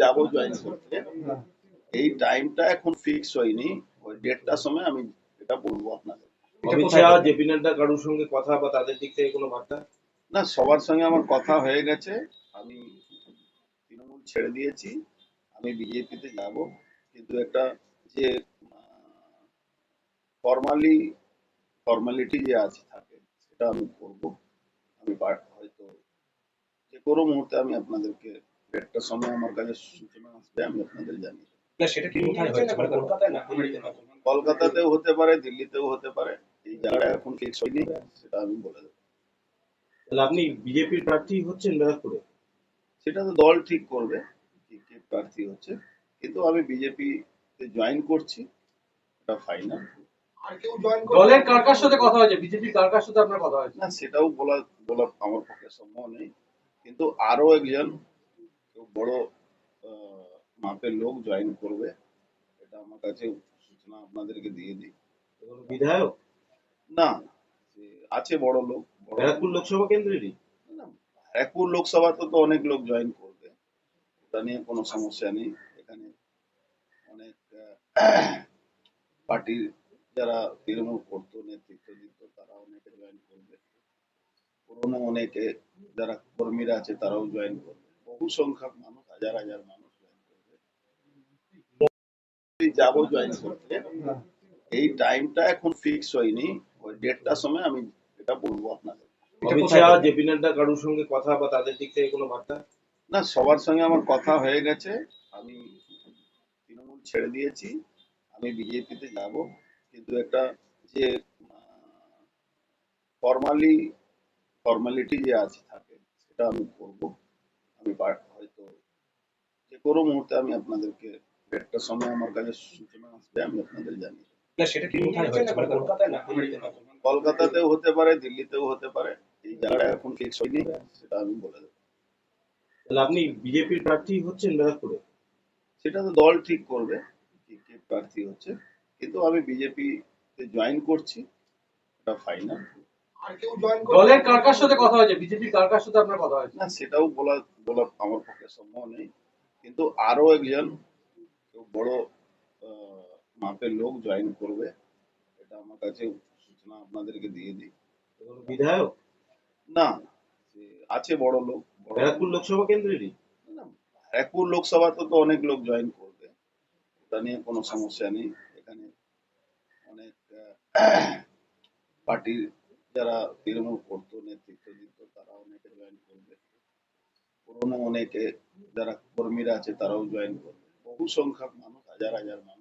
যাব জয়েন করতে। এই টাইমটা এখন ফিক্স হয়নি। ওই ডেটটার সময় আমি এটা বলব আপনাদের। কারোর সঙ্গে কথা বা তাদের দিক থেকে কোনো বার্তা? না সবার সঙ্গে আমার কথা হয়ে গেছে। আমি তৃণমূল ছেড়ে দিয়েছি। আমি বিজেপিতে যাব। কিন্তু একটা যে ফর্মালি ফর্মালিটি যে আছে থাকে সেটা আমি করব। আমি হয়তো যে কোনো মুহূর্তে আমি আপনাদেরকে একটা সময় আমার কাছে সূচনা আসবে আমি আপনাদের জানি। সেটা কি কোথায় হয়েছে? মানে কলকাতায় না? কলকাতাতেও হতে পারে দিল্লিতেও হতে পারে। এই জায়গাটা এখন ফিক্স হয়নি সেটা আমি বলে দেবো। তাহলে আপনি বিজেপির প্রার্থী হচ্ছেন ব্যারাকপুরে? সেটা তো দল ঠিক করবে কি কে প্রার্থী হচ্ছে। কিন্তু আমি বিজেপি তে জয়েন করছি এটা ফাইনাল দলের কার কার সাথে কথা হয়েছে বিজেপির কার কার সাথে আপনার কথা হয়েছে। না সেটাও বলা বলা আমার পক্ষে সম্ভব নেই কিন্তু আরও একজন বড় মাপের লোক জয়েন করবে। এটা আমার কাছে সূচনা আপনাদেরকে দিয়ে দিই। বিধায়ক? না আছে বড় লোক বড় ব্যারাকপুর লোকসভা কেন্দ্রেরই? না, ব্যারাকপুর লোকসভাতে তো অনেক লোক জয়েন করবে। ওটা নিয়ে কোনো সমস্যা নেই। এখানে অনেক পার্টির যারা তৃণমূল করতো নেতৃত্ব দিত তারা অনেকে জয়েন করবে। পুরোনো অনেকে যারা কর্মীরা আছে তারাও জয়েন করবে। বহু সংখ্যক মানুষ হাজার হাজার মানুষ জয়েন করবে যাব জয়েন করতে। এই টাইমটা এখন ফিক্স হয়নি। ওই ডেটটার সময় আমি এটা বলব আপনাদের। অমিত শাহ জেপি নাড্ডা কারোর সঙ্গে কথা বা তাদের দিক থেকে কোনো বার্তা? না সবার সঙ্গে আমার কথা হয়ে গেছে। আমি তৃণমূল ছেড়ে দিয়েছি। আমি বিজেপিতে যাব। কিন্তু একটা যে ফর্মালি ফর্মালিটি যে আছে থাকে সেটা আমি করব। আমি হয়তো যে কোনো মুহূর্তে আমি আপনাদেরকে একটা সময় আমার কাছে সূচনা আসবে আমি আপনাদের জানি মানে কলকাতাতেও হতে পারে দিল্লিতেও হতে পারে এই জায়গাটা এখন ফিক্স হয়নি সেটা আমি বলে দেবো। তাহলে আপনি বিজেপির প্রার্থী হচ্ছেন ব্যারাকপুরে? সেটা তো দল ঠিক করবে কি কে প্রার্থী হচ্ছে কিন্তু আমি বিজেপি তে জয়েন করছি এটা ফাইনাল দলের কার কার সাথে কথা হয়েছে? বিজেপির কার কার সাথে আপনার কথা হয়েছে? না সেটাও বলা বলা আমার পক্ষে সম্ভব নেই। কিন্তু আরও একজন কেউ বড় আহ, মাপের লোক জয়েন করবে এটা আমার কাছে সূচনা আপনাদেরকে দিয়ে দিই। বিধায়ক? না আছে বড় লোক বড় ব্যারাকপুর লোকসভা কেন্দ্রেরই? না, ব্যারাকপুর লোকসভাতে তো অনেক লোক জয়েন করবে। ওটা নিয়ে কোনো সমস্যা নেই। এখানে অনেক পার্টির যারা তৃণমূল করতো, নেতৃত্ব দিত তারা অনেকে জয়েন করবে। পুরনো অনেকে যারা কর্মীরা আছে, তারাও জয়েন করবে। বহু সংখ্যক মানুষ, হাজার হাজার মানুষ।